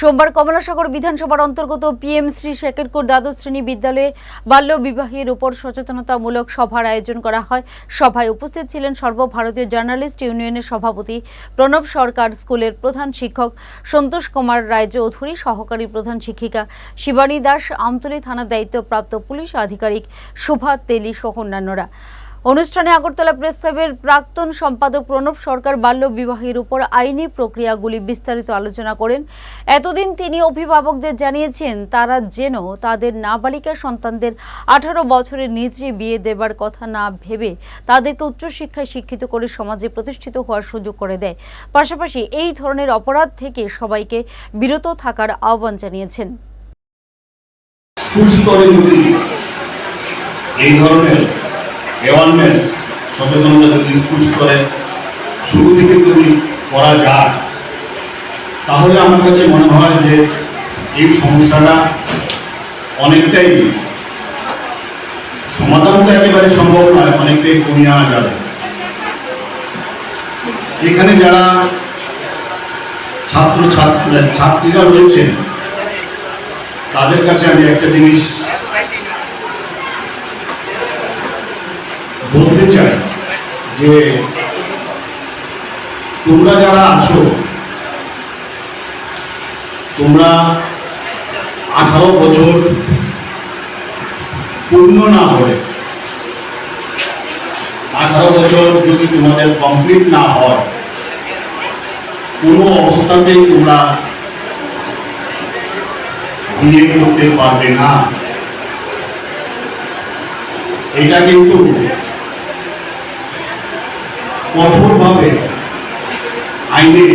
সোমবার কমলাসাগর বিধানসভার অন্তর্গত পিএম শ্রী শেকেরকোট দ্বাদশ শ্রেণি বিদ্যালয়ে বাল্য বিবাহের উপর সচেতনতামূলক সভার আয়োজন করা হয়। সভায় উপস্থিত ছিলেন সর্বভারতীয় জার্নালিস্ট ইউনিয়নের সভাপতি প্রণব সরকার, স্কুলের প্রধান শিক্ষক সন্তোষ কুমার রায়চৌধুরী, সহকারী প্রধান শিক্ষিকা শিবানী দাস, আমতলী থানার দায়িত্বপ্রাপ্ত পুলিশ আধিকারিক শোভা তেলি সহ অন্যান্যরা। অনুষ্ঠানে আগরতলা প্রেস ক্লাবের প্রাক্তন সম্পাদক প্রণব সরকার বাল্য বিবাহের উপর আইনি প্রক্রিয়াগুলি বিস্তারিত আলোচনা করেন। এতদিন তিনি অভিভাবকদের জানিয়েছেন, তারা যেন তাদের নাবালিকা সন্তানদের আঠারো বছরের নিচে বিয়ে দেবার কথা না ভেবে তাদেরকে উচ্চশিক্ষায় শিক্ষিত করে সমাজে প্রতিষ্ঠিত হওয়ার সুযোগ করে দেয়। পাশাপাশি এই ধরনের অপরাধ থেকে সবাইকে বিরত থাকার আহ্বান জানিয়েছেন। এই ধরনের অ্যাওয়ারনেস সচেতনতা যদি স্কুল স্তরে শুরু থেকে যদি করা যায়, তাহলে আমার কাছে মনে হয় যে এই সমস্যাটা অনেকটাই সমাধান তো একেবারে সম্ভব নয়, অনেকটাই কমিয়ে আনা যাবে। এখানে যারা ছাত্র ছাত্র ছাত্রীরা রয়েছেন, তাদের কাছে আমি একটা জিনিস বলতে চাই যে তোমরা যারা আছো, তোমরা আঠারো বছর পূর্ণ না হলে, আঠারো বছর যদি তোমাদের কমপ্লিট না হয়, কোনো অবস্থাতেই তোমরা বিয়ে করতে পারবে না। এটা কিন্তু কঠোরভাবে আইনে